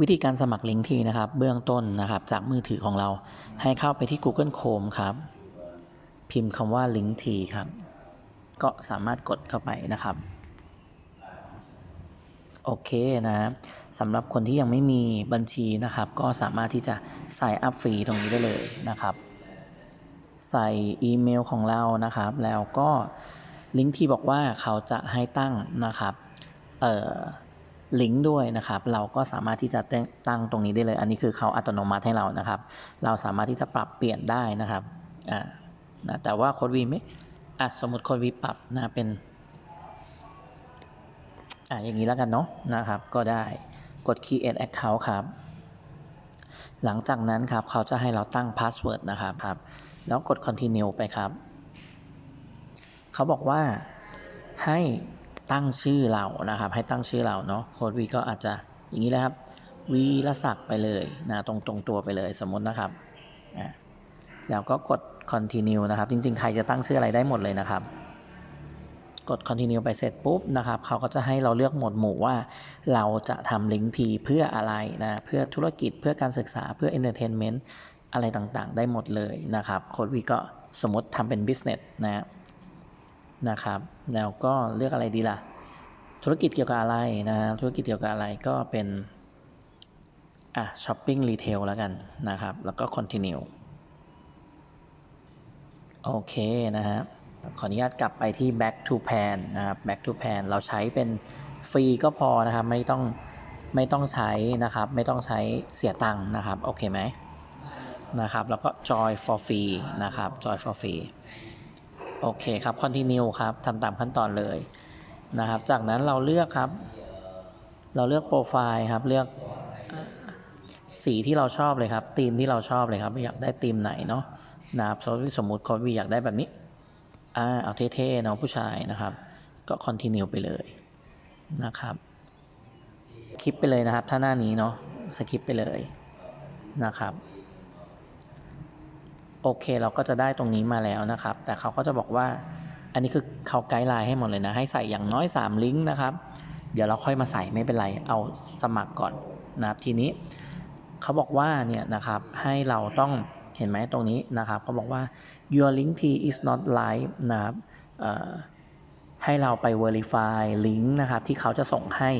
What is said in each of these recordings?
วิธีการสมัครลิงก์ทีนะครับ เบื้องต้นนะครับ จากมือถือของเราให้เข้าไปที่ Google Chrome ครับ พิมพ์คำว่าลิงก์ทีครับ ก็สามารถกดเข้าไปนะครับ โอเคนะสำหรับคนที่ยังไม่มีบัญชีนะครับ ก็สามารถที่จะใส่อัพฟรีตรงนี้ได้เลยนะครับ ใส่อีเมลของเรานะครับ แล้วก็ลิงก์ที่บอกว่าเขาจะให้ตั้งนะครับ เอ่อ ลิงก์ด้วยนะครับ เราก็สามารถที่จะตั้งตรงนี้ได้เลย อันนี้คือเขาอัตโนมัติให้เรานะครับ เราสามารถที่จะปรับเปลี่ยนได้นะครับอ่านะแต่ว่าโค้ดวีไม่อะสมมติโค้ดวีปรับนะเป็นอะอย่างนี้แล้วกันเนาะนะครับ ก็ได้กด create account ครับ หลังจากนั้นครับเขาจะให้เราตั้ง password นะครับครับ แล้วกด continue ไปครับ เขาบอกว่าให้ ตั้งชื่อเรานะครับ ให้ตั้งชื่อเราเนาะโค้ดวีก็อาจจะอย่างนี้เลยครับวีรศักดิ์ไปเลยนะตรงตรงตัวไปเลยสมมตินะครับอะแล้วก็กด continue นะครับ จริง ๆ ใครจะตั้งชื่ออะไรได้หมดเลยนะครับ กด continue ไปเสร็จปุ๊บนะครับเขาก็จะให้เราเลือกหมวดหมู่ว่า เราจะทำลิงก์ทีเพื่ออะไรนะเพื่อธุรกิจเพื่อการศึกษาเพื่อ entertainment อะไรต่างๆ ได้หมดเลยนะครับโค้ดวีก็สมมติทำเป็น business นะ นะครับ แล้วก็เลือกอะไรดีล่ะ ธุรกิจเกี่ยวกับอะไรนะธุรกิจเกี่ยวกับอะไรก็เป็นอะช้อปปิ้งรีเทลแล้วกันนะครับ แล้วก็ continue โอเคนะฮะขออนุญาตกลับไปที่ back to pan นะครับ back to pan เราใช้เป็นฟรีก็พอนะครับ ไม่ต้องไม่ต้องใช้นะครับ ไม่ต้องใช้เสียตังค์นะครับ โอเคไหมนะครับ แล้วก็ joy for free นะครับ joy for free โอเคครับ continue ครับทำตามขั้นตอนเลยนะครับ จากนั้นเราเลือกครับ เราเลือกโปรไฟล์ครับ เลือกสีที่เราชอบเลยครับธีมที่เราชอบเลยครับ อยากได้ธีมไหนเนาะนะครับสมมติโค้ดวีอยากได้แบบนี้อ่าเอาเท่ๆเนาะผู้ชายนะครับ ก็ continue ไปเลยนะครับ คลิปไปเลยนะครับ ถ้าหน้านี้เนาะสคิปไปเลยนะครับ โอเคเราก็จะได้ตรงนี้มาแล้วนะครับ แต่เขาก็จะบอกว่า อันนี้คือเขาไกด์ไลน์ให้หมดเลยนะ ให้ใส่อย่างน้อย 3 ลิงก์นะครับ เดี๋ยวเราค่อยมาใส่ไม่เป็นไร เอาสมัครก่อนนะครับทีนี้เขาบอกว่าเนี่ยนะครับให้เราต้องเห็นไหมตรงนี้นะครับเขาบอกว่า your link T is not live นะครับให้เราไป verify ลิงก์นะครับที่เขาจะส่งให้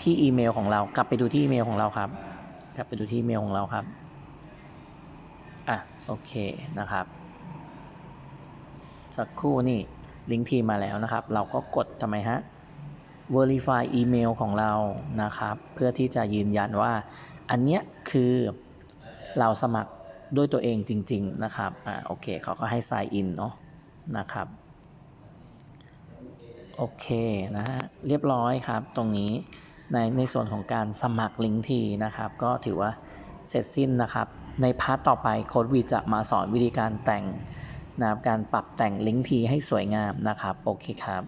ที่อีเมลของเรา กลับไปดูที่อีเมลของเราครับ กลับไปดูที่อีเมลของเราครับ อะโอเคนะครับ สักครู่นี่ลิงก์ทีมาแล้วนะครับ เราก็กดทำไมฮะ verify อีเมลของเรานะครับ เพื่อที่จะยืนยันว่า อันเนี้ยคือเราสมัครด้วยตัวเองจริง ๆ นะครับ อ่า โอเค เขาก็ให้ sign in เนาะ นะครับ โอเค นะฮะ เรียบร้อยครับ ตรงนี้ ใน ในส่วนของการสมัครลิงก์ทีนะครับ ก็ถือว่าเสร็จสิ้นนะครับ ในพาร์ทต่อไปโค้ดวีจะมาสอนวิธีการแต่งนะครับการปรับแต่งลิงก์ทีให้สวยงามนะครับ โอเคครับ